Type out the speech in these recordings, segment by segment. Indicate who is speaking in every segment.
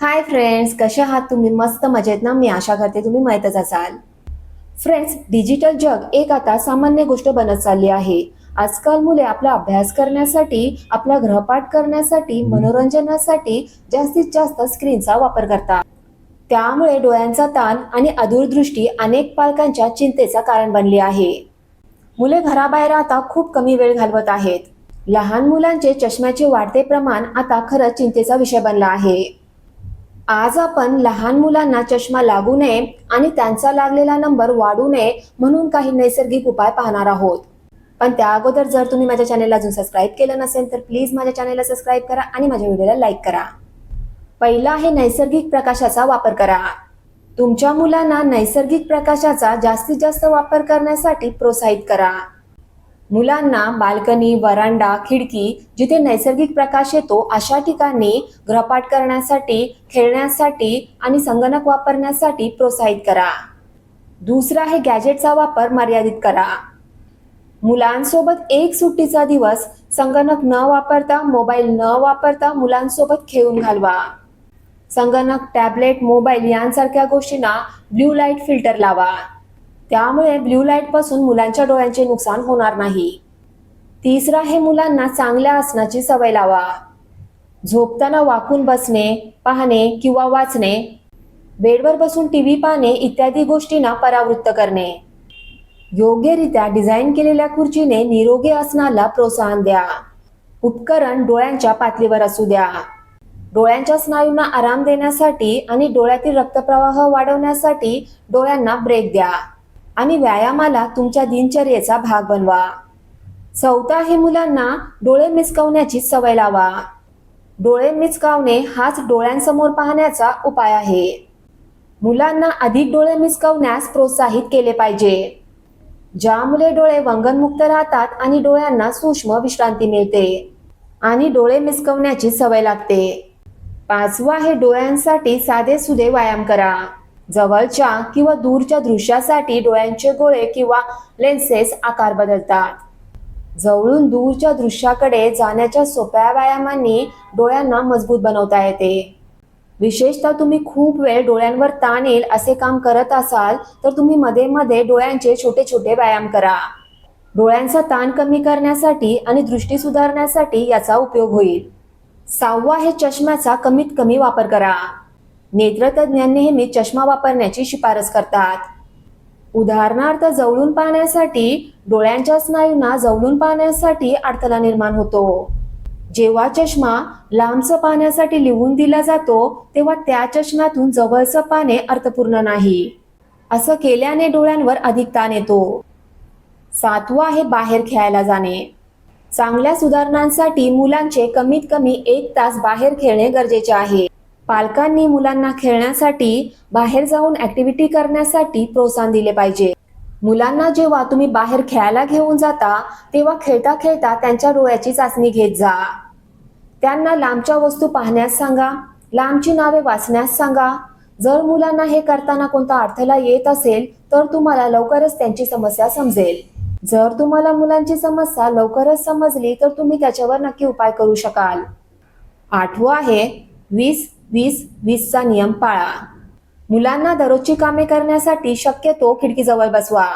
Speaker 1: Hi friends कसे आहात तुम्ही? मस्त मजेत ना? मी आशा करते तुम्ही माहीतच असाल. फ्रेंड्स डिजिटल जग एक आता सामान्य गोष्ट बनत चालली आहे. आजकाल मुले आपला अभ्यास करण्यासाठी आपला गृहपाठ करण्यासाठी मनोरंजनासाठी जास्तीत जास्त स्क्रीनचा वापर करतात. त्यामुळे डोळ्यांचा ताण आणि अदूरदृष्टी अनेक पालकांच्या चिंतेचा कारण बनली आहे. मुले घराबाहेर आता खूप कमी वेळ घालवत आहेत. लहान मुलांचे चष्म्याचे वाढते प्रमाण आता खरंच चिंतेचा विषय बनला आहे. आज आपण लहान मुलांना चष्मा लागू नये आणि त्यांचा लागलेला नंबर वाढू नये म्हणून काही नैसर्गिक उपाय पाहणार आहोत. पण त्या अगोदर जर तुम्ही माझ्या चॅनेलला अजून सबस्क्राईब केलं नसेल तर प्लीज माझ्या चॅनेलला सबस्क्राईब करा आणि माझ्या व्हिडिओला लाईक करा. पहिला आहे नैसर्गिक प्रकाशाचा वापर करा. तुमच्या मुलांना नैसर्गिक प्रकाशाचा जास्तीत जास्त वापर करण्यासाठी प्रोत्साहित करा. मुलांना बाल्कनी वरांडा खिडकी जिथे नैसर्गिक प्रकाश येतो अशा ठिकाणी गृहपाठ करण्यासाठी खेळण्यासाठी आणि संगणक वापरण्यासाठी प्रोत्साहित करा. दुसरा आहे गॅजेटचा वापर मर्यादित करा. मुलांसोबत एक सुट्टीचा दिवस संगणक न वापरता मोबाईल न वापरता मुलांसोबत खेळून घालवा. संगणक टॅबलेट मोबाईल यांसारख्या गोष्टींना ब्ल्यू लाइट फिल्टर लावा. त्यामुळे ब्ल्यू लाइटपासून मुलांच्या डोळ्यांचे नुकसान होणार नाही. तिसरा हे मुलांना चांगल्या आसनाची सवय लावा. झोपताना वाकून बसणे पाहणे किंवा वाचणे बेडवर बसून टीव्ही पाहणे इत्यादी गोष्टींना परावृत्त करणे. योग्यरित्या डिझाईन केलेल्या खुर्चीने निरोगी आसनाला प्रोत्साहन द्या. उपकरण डोळ्यांच्या पातळीवर असू द्या. डोळ्यांच्या स्नायूंना आराम देण्यासाठी आणि डोळ्यातील रक्तप्रवाह वाढवण्यासाठी डोळ्यांना ब्रेक द्या. आणि व्यायामाला तुमच्या दिनचर्येचा भाग बनवा. चौथा हे मुलांना डोळे मिचकवण्याची सवय लावा. डोळे मिचकावणे हाच डोळ्यांसमोर पाहण्याचा उपाय आहे. मुलांना अधिक डोळे मिचकावण्यास प्रोत्साहित केले पाहिजे. ज्यामुळे डोळे वंगनमुक्त राहतात आणि डोळ्यांना सूक्ष्म विश्रांती मिळते आणि डोळे मिचकवण्याची सवय लागते. पाचवा हे डोळ्यांसाठी साधे सुधे व्यायाम करा. जवळच्या किंवा दूरच्या दृश्यासाठी डोळ्यांचे गोळे किंवा लेन्सेस आकार बदलतात. जवळून दूरच्या दृश्याकडे जाण्याच्या सोप्या व्यायामांनी डोळ्यांना मजबूत बनवता येते. विशेषतः तुम्ही खूप वेळ डोळ्यांवर ताण येईल असे काम करत असाल तर तुम्ही मध्ये मध्ये डोळ्यांचे छोटे छोटे व्यायाम करा. डोळ्यांचा ताण कमी करण्यासाठी आणि दृष्टी सुधारण्यासाठी याचा उपयोग होईल. सहावा हे चष्म्याचा कमीत कमी वापर करा. नेत्रतज्ञ नेहमी चष्मा वापरण्याची शिफारस करतात. उदाहरणार्थ जवळून पाहण्यासाठी डोळ्यांच्या स्नायूंना जवळून पाहण्यासाठी अडथळा निर्माण होतो. जेव्हा चष्मा लांबचं पाहण्यासाठी लिहून दिला जातो तेव्हा त्या चष्म्यातून जवळचं पाहणे अर्थपूर्ण नाही. असं केल्याने डोळ्यांवर अधिक ताण येतो. सातवा आहे बाहेर खेळायला जाणे. चांगल्या सुधारणांसाठी मुलांचे कमीत कमी एक तास बाहेर खेळणे गरजेचे आहे. पालकांनी मुलांना खेळण्यासाठी बाहेर जाऊन ऍक्टिव्हिटी करण्यासाठी प्रोत्साहन दिले पाहिजे. मुलांना जेव्हा तुम्ही बाहेर खेळायला घेऊन जाता तेव्हा खेळता खेळता त्यांच्या डोळ्याची चाचणी घेत जा. त्यांना लांबच्या वस्तू पाहण्यास सांगा लांबची नावे वाचण्यास सांगा. जर मुलांना हे करताना कोणता अडथळा येत असेल तर तुम्हाला लवकरच त्यांची समस्या समजेल. जर तुम्हाला मुलांची समस्या लवकरच समजली तर तुम्ही त्याच्यावर नक्की उपाय करू शकाल. आठवं आहे वीस वीस वीसचा नियम पाळा. मुलांना दररोजची कामे करण्यासाठी शक्यतो खिडकीजवळ बसवा.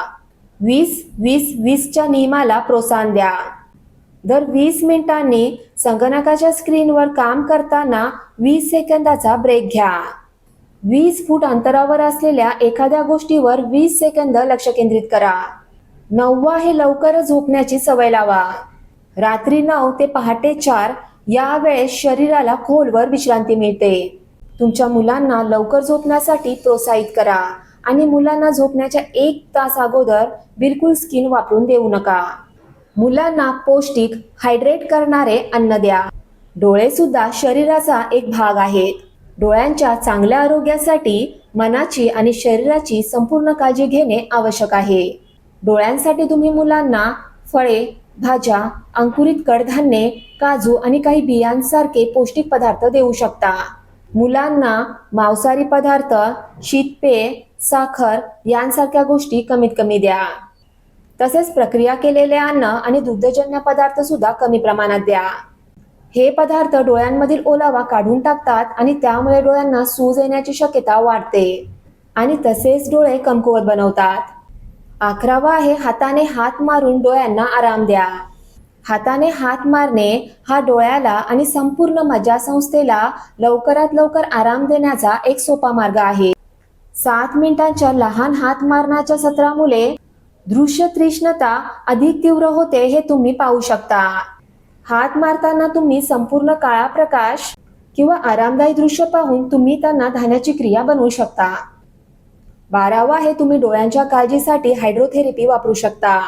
Speaker 1: वीस वीस वीसच्या नियमाला प्रोत्साहन द्या. दर वीस मिनिटांनी संगणकाच्या स्क्रीनवर काम करताना वीस सेकंदाचा ब्रेक घ्या. वीस फूट अंतरावर असलेल्या एखाद्या गोष्टीवर वीस सेकंद लक्ष केंद्रित करा. नववा हे लवकरच झोपण्याची सवय लावा. रात्री नऊ ते पहाटे चार या वेळेस शरीराला खोलवर विश्रांती मिळते. तुमच्या मुलांना लवकर झोपण्यासाठी प्रोत्साहित करा आणि मुलांना झोपण्याच्या एक तास अगोदर बिलकुल स्किन वापरून देऊ नका. मुलांना पौष्टिक हायड्रेट करणारे अन्न द्या. डोळे सुद्धा शरीराचा एक भाग आहेत. डोळ्यांच्या चांगल्या आरोग्यासाठी मनाची आणि शरीराची संपूर्ण काळजी घेणे आवश्यक आहे. डोळ्यांसाठी तुम्ही मुलांना फळे भाज्या अंकुरित कडधान्ये काजू आणि काही बियांसारखे पौष्टिक पदार्थ देऊ शकता. मुलांना मांसाहारी पदार्थ शीतपेय साखर यांसारख्या गोष्टी कमीत कमी द्या. तसेच प्रक्रिया केलेले अन्न आणि दुग्धजन्य पदार्थ सुद्धा कमी प्रमाणात द्या. हे पदार्थ डोळ्यांमधील ओलावा काढून टाकतात आणि त्यामुळे डोळ्यांना सूज येण्याची शक्यता वाढते. आणि तसेच डोळे कमकुवत बनवतात. अकरावा आहे हाताने हात मारून डोळ्यांना आराम द्या. हाताने हात मारणे हा डोळ्याला आणि संपूर्ण मज्जासंस्थेला लवकरात लवकर आराम देण्याचा एक सोपा मार्ग आहे. सात मिनिटांच्या लहान हात मारण्याच्या सत्रामुळे दृश्य तृष्णता अधिक तीव्र होते हे तुम्ही पाहू शकता. हात मारताना तुम्ही संपूर्ण काळा प्रकाश किंवा आरामदायी दृश्य पाहून तुम्ही त्यांना धान्याची क्रिया बनवू शकता. बारावा हे तुम्ही डोळ्यांच्या काळजीसाठी हायड्रोथेरपी वापरू शकता.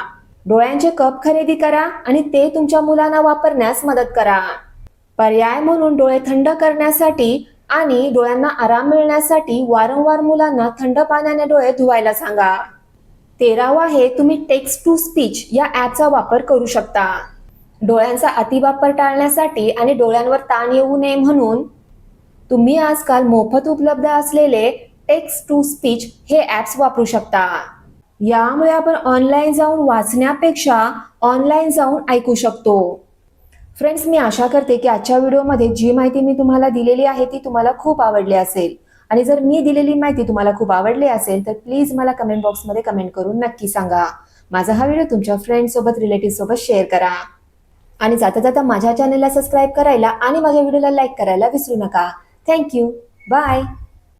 Speaker 1: डोळ्यांचे कप खरेदी करा आणि ते तुमच्या मुलांना वापरण्यास मदत करा. पर्याय म्हणून डोळे थंड करण्यासाठी आणि डोळ्यांना आराम मिळण्यासाठी वारंवार मुलांना थंड पाण्याने डोळे धुवायला सांगा. तेरावा हे तुम्ही टेक्स्ट टू स्पीच या ॲपचा वापर करू शकता. डोळ्यांचा अतिवापर टाळण्यासाठी आणि डोळ्यांवर ताण येऊ नये म्हणून तुम्ही आजकाल मोफत उपलब्ध असलेले टेक्स्ट टू स्पीच हे ॲप्स वापरू शकता यामुळे आपण ऑनलाईन जाऊन वाचण्यापेक्षा ऑनलाईन जाऊन ऐकू शकतो. फ्रेंड्स मी आशा करते की आजच्या व्हिडिओमध्ये जी माहिती मी तुम्हाला दिलेली आहे ती तुम्हाला खूप आवडली असेल. आणि जर मी दिलेली माहिती तुम्हाला खूप आवडली असेल तर प्लीज मला कमेंट बॉक्समध्ये कमेंट करून नक्की सांगा. माझा हा व्हिडिओ तुमच्या फ्रेंडसोबत रिलेटिव्हसोबत शेअर करा. आणि जाता जाता माझ्या चॅनलला सबस्क्राईब करायला आणि माझ्या व्हिडिओला लाईक करायला विसरू नका. Thank you bye